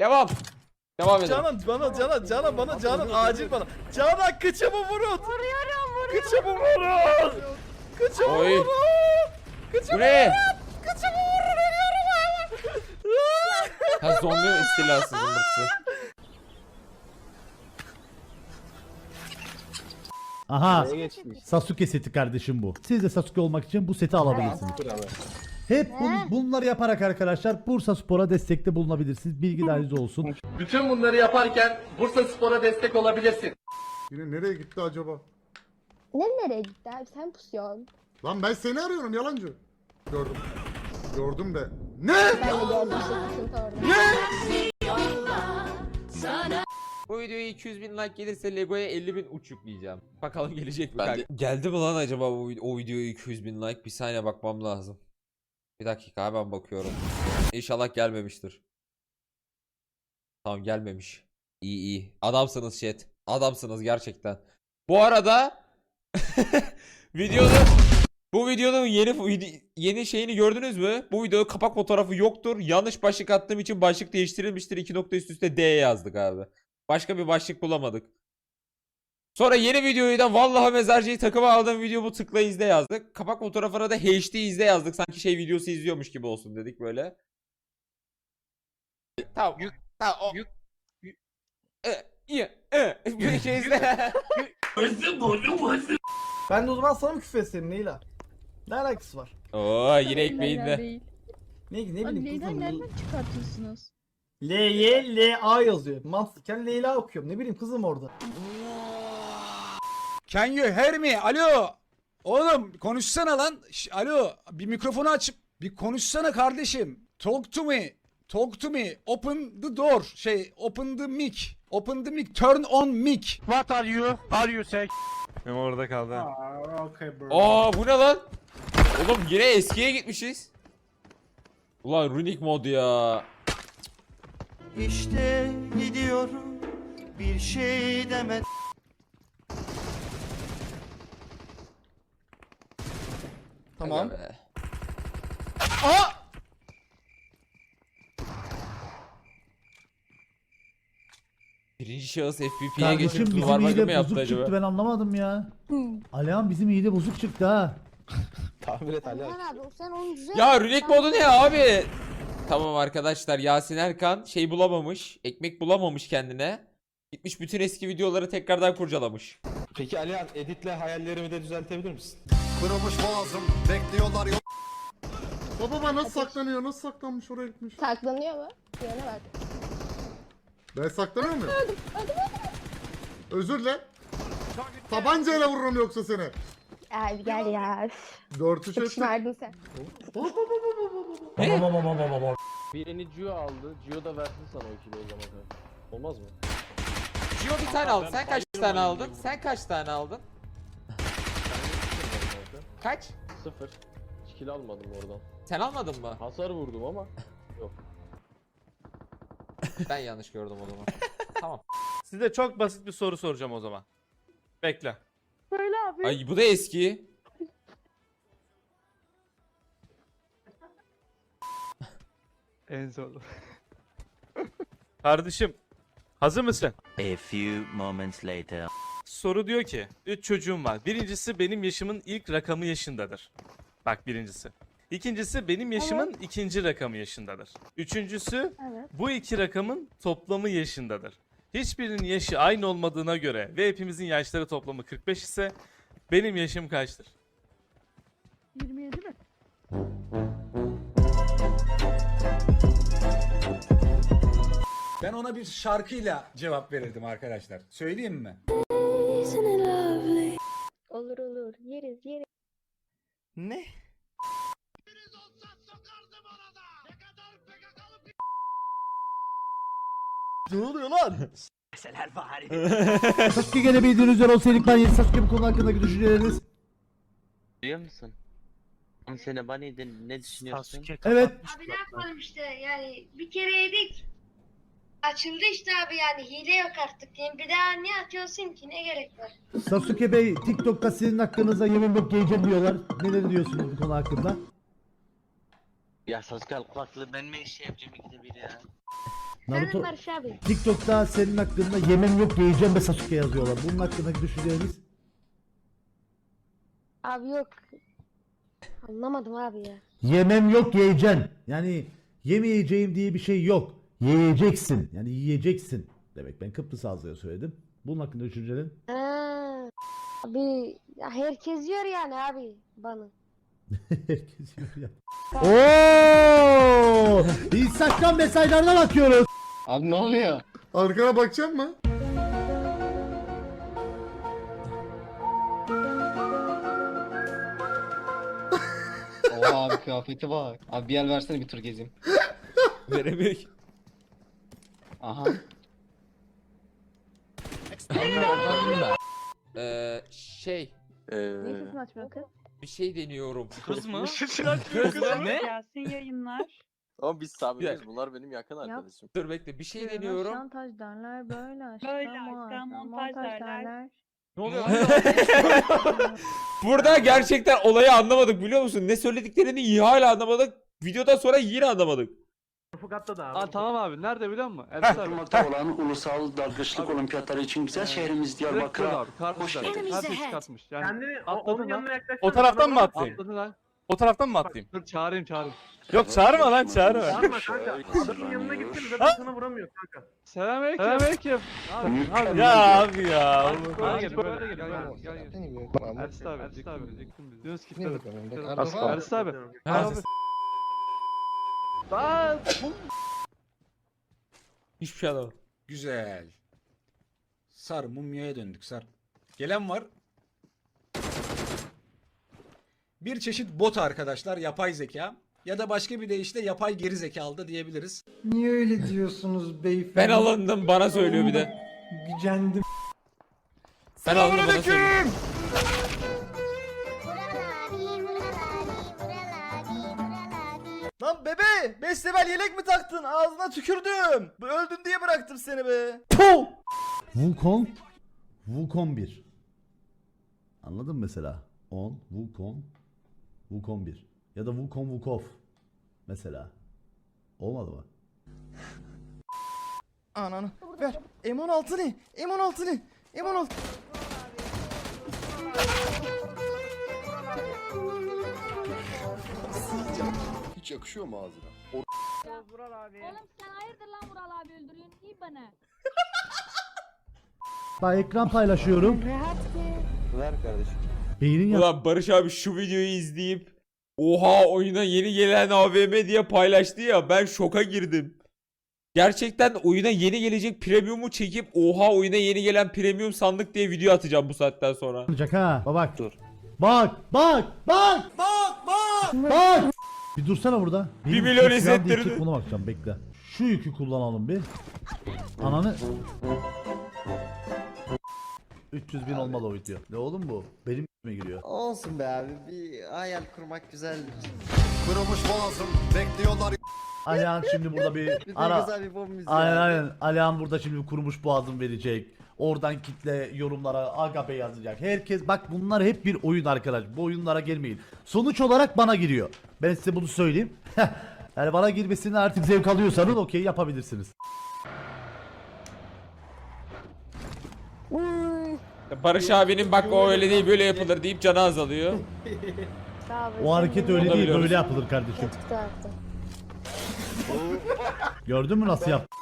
Devam. Devam edelim. Canan bana Canan Canan bana Canan acil bana. Canan kıçımı vurun. Vuruyorum vuruyorum. Kıçımı vurun. Kıçımı Oy. vurun. Bu Kıçımı ne? Kıçımı vurun ölüyorum abi. Ha zombi istilası zımbırtısı. Aha. Sasuke seti kardeşim bu. Siz de Sasuke olmak için bu seti alabilirsiniz. Hep bun- bunları yaparak arkadaşlar Bursa Spor'a destekte bulunabilirsiniz. Bilgi dahiliniz olsun. Bütün bunları yaparken Bursa Spor'a destek olabilirsin. Yine nereye gitti acaba? Ne nereye gitti abi sen pusuyorsun. Lan ben seni arıyorum yalancı. Gördüm. Gördüm de. Ne? Ben de gördüm işte sıkıntı orada. Bu videoya 200 bin like gelirse Lego'ya 50 bin uç yükleyeceğim. Bakalım gelecek mi? kanka? Geldi mi lan acaba bu, o videoya 200 bin like? Bir saniye bakmam lazım. Bir dakika hemen bakıyorum. İnşallah gelmemiştir. Tamam gelmemiş. İyi iyi. Adamsınız chat. Adamsınız gerçekten. Bu arada videonun bu videonun yeni yeni şeyini gördünüz mü? Bu videonun kapak fotoğrafı yoktur. Yanlış başlık attığım için başlık değiştirilmiştir. İki nokta üst üste D yazdık abi. Başka bir başlık bulamadık. Sonra yeni videoyu da vallahi mezarcıyı takıma aldığım videomu tıkla izle yazdık. Kapak fotoğrafına da HD izle yazdık. Sanki şey videosu izliyormuş gibi olsun dedik böyle. Tamam. Tamam. O... Yük. E, iyi. E, bir şey izle. Ben de o zaman sana mı küfür etsem Leyla? Ne alakası var? Oo yine ekmeğinde. Ne, ne bileyim kızım. nereden çıkartıyorsunuz? L, Y, L, A yazıyor. Mantıken Leyla okuyorum. Ne bileyim kızım orada. Can you hear me? Alo. Oğlum konuşsana lan. Ş- Alo bir mikrofonu açıp bir konuşsana kardeşim. Talk to me. Talk to me. Open the door. Şey open the mic. Open the mic. Turn on mic. What are you? Are you say? Benim orada kaldı. Aa bu ne lan? Oğlum yine eskiye gitmişiz. Ulan Runic mod ya. İşte gidiyorum bir şey demedim. Tamam. Aga be. Aa! Birinci şahıs FPP'ye Kardeşim geçip bizim duvar bakımı mı yaptı bozuk acaba? çıktı ben anlamadım ya. Alihan bizim hile bozuk çıktı ha. Tahmin et Ali. Abi sen onu düzelt. Ya Runic modu ne abi? Tamam arkadaşlar Yasin Erkan şey bulamamış. Ekmek bulamamış kendine. Gitmiş bütün eski videoları tekrardan kurcalamış. Peki Alihan editle hayallerimi de düzeltebilir misin? Kırılmış boğazım. Bekliyorlar yol. Baba baba nasıl saklanıyor? Nasıl saklanmış oraya gitmiş? Saklanıyor mu? Yöne bak. Ben saklanıyor muyum? Özür le. Tabancayla vururum yoksa seni. Abi gel ya. Dört üç ettik. şımardın sen. Birini Gio aldı. Gio da versin sana o kilo o zaman. Olmaz mı? Gio bir tane aldı. Sen kaç tane aldın? Sen kaç tane aldın? Kaç? Sıfır. Hiç almadım oradan. Sen almadın mı? Hasar vurdum ama. Ben yanlış gördüm o zaman. tamam. Size çok basit bir soru soracağım o zaman. Bekle. Böyle abi. Ay bu da eski. En zorlu. Kardeşim, hazır mısın? A few moments later. Soru diyor ki, 3 çocuğum var. Birincisi benim yaşımın ilk rakamı yaşındadır. Bak birincisi. İkincisi benim yaşımın ikinci rakamı yaşındadır. Üçüncüsü Evet. bu iki rakamın toplamı yaşındadır. Hiçbirinin yaşı aynı olmadığına göre ve hepimizin yaşları toplamı 45 ise benim yaşım kaçtır? 27 mi? Ben ona bir şarkıyla cevap verirdim arkadaşlar. Söyleyeyim mi? Olur olur. Yeriz yeriz. Ne? Ne oluyor lan? Sasuke gene bildiğiniz üzere olsaydı ben yeni Sasuke bu konu hakkındaki düşünceleriniz. Duyuyor musun? Ama banidin ne düşünüyorsun? Evet. Abi ne yapalım işte yani bir kere yedik. Açıldı işte abi yani hile yok artık. Yani bir daha niye atıyorsun ki ne gerek var? Sasuke Bey TikTok'ta sizin hakkınızda yemin yok giyeceğim diyorlar. Neler diyorsunuz bu konu hakkında? Ya Sasuke al kulaklığı ben mi şey yapacağım ikide bir ya? Naruto Barış abi. TikTok'ta senin hakkında yemem yok yiyeceğim ve Sasuke yazıyorlar. Bunun hakkındaki düşünceleriniz? Abi yok. Anlamadım abi ya. Yemem yok yiyeceksin. Yani yemeyeceğim diye bir şey yok. Yiyeceksin. Yani yiyeceksin demek. Ben Kıbrıs ağzıyla söyledim. Bunun hakkında düşüncelerin? Ha. Abi herkes yiyor yani abi bana. Herkes yiyor ya. Oo! Instagram mesajlarına bakıyoruz. Abi ne oluyor? Arkana bakacak mı? Oha abi kıyafeti bak. Abi bir el versene bir tur gezeyim. Veremiyor ki. Aha. Ee, şey Niye sesini açmıyor kız? bir şey deniyorum. Kız mı? ne? Gelsin yayınlar. Ama biz dakika. Bunlar benim yakın arkadaşım. Dur bekle bir şey deniyorum. Şantaj derler böyle aşkta Böyle muazzam aşkta montaj montaj derler. Ne oluyor? Burada gerçekten olayı anlamadık biliyor musun? Ne söylediklerini iyi hala anlamadık. Videodan sonra yine anlamadık. Aa tamam abi. Nerede biliyor musun? Ertuğrul'da olan ulusal dalgıçlık olimpiyatları için güzel şehrimiz Diyarbakır'a abi. Enemies Karpuz ahead. çıkartmış. Yani Kendini Atladın onun lan. yanına yaklaş. O taraftan mı atlayayım? atladın lan. O taraftan mı atlayayım? Dur çağırayım çağırayım. Yok çağırma lan çağırma. Bağırma kanka. Adamın yanına gittin zaten sana vuramıyor kanka. Selamünaleyküm. Selamünaleyküm. Abi, Ya abi ya. Böyle gel, böyle gel. Gel gel. Gel abi, Ersin abi. Yunus kilitledim. Ersin abi. Ha, Lan! hiçbir şey anlamadım. Güzel. Sar mumyaya döndük sar. Gelen var. Bir çeşit bot arkadaşlar yapay zeka ya da başka bir deyişle yapay geri zekalı da diyebiliriz. Niye öyle diyorsunuz beyefendi? Ben alındım bana söylüyor bir de. Gücendim. Ben alındım bana söylüyor. Lan bebe 5 level yelek mi taktın? Ağzına tükürdüm. Öldün diye bıraktım seni be. Wukong Wukong 1. Anladın mı mesela? 10 Wukong Wukong 1. Ya da Wukong Wukov mesela. Olmadı mı? Ananı ver. M16 ne? M16 ne? M16. Hiç yakışıyor mu ağzına? Oğlum sen hayırdır lan Vural abi öldürüyorsun iyi bana. Bak ekran paylaşıyorum. Rahat ki. Ver kardeşim. Beynin ya Ulan Barış abi şu videoyu izleyip oha oyuna yeni gelen AVM diye paylaştı ya ben şoka girdim. Gerçekten oyuna yeni gelecek premium'u çekip oha oyuna yeni gelen premium sandık diye video atacağım bu saatten sonra. olacak ha. Bak bak. Dur. Bak bak bak. Bak bak. Bak. Bir dursana burada. Bir Benim milyon şu silahım izlettirdi. Buna bakacağım bekle. Şu yükü kullanalım bir. Ananı 300 bin olmalı o video. Ne oğlum bu? Benim mi giriyor? Olsun be abi. Bir hayal kurmak güzeldir. Kırılmış boğazım. Bekliyorlar. Alihan şimdi burada bir ara... bir bomb müziği. Aynen aynen. Alihan burada şimdi bir kurumuş boğazım verecek. Oradan kitle yorumlara agape yazacak. Herkes bak bunlar hep bir oyun arkadaş. Bu oyunlara gelmeyin. Sonuç olarak bana giriyor. Ben size bunu söyleyeyim. yani bana girmesini artık zevk alıyorsanız okey yapabilirsiniz. Barış abinin bak o öyle değil böyle yapılır deyip canı azalıyor. O hareket öyle değil biliyoruz. böyle yapılır kardeşim. Gördün mü nasıl yap?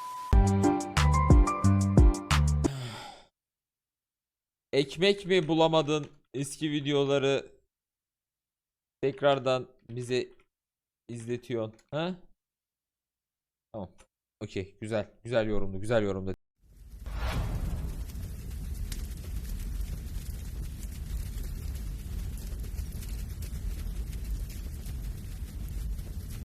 Ekmek mi bulamadın eski videoları tekrardan bize izletiyorsun. Ha? Tamam. Okey güzel. Güzel yorumdu. Güzel yorumdu.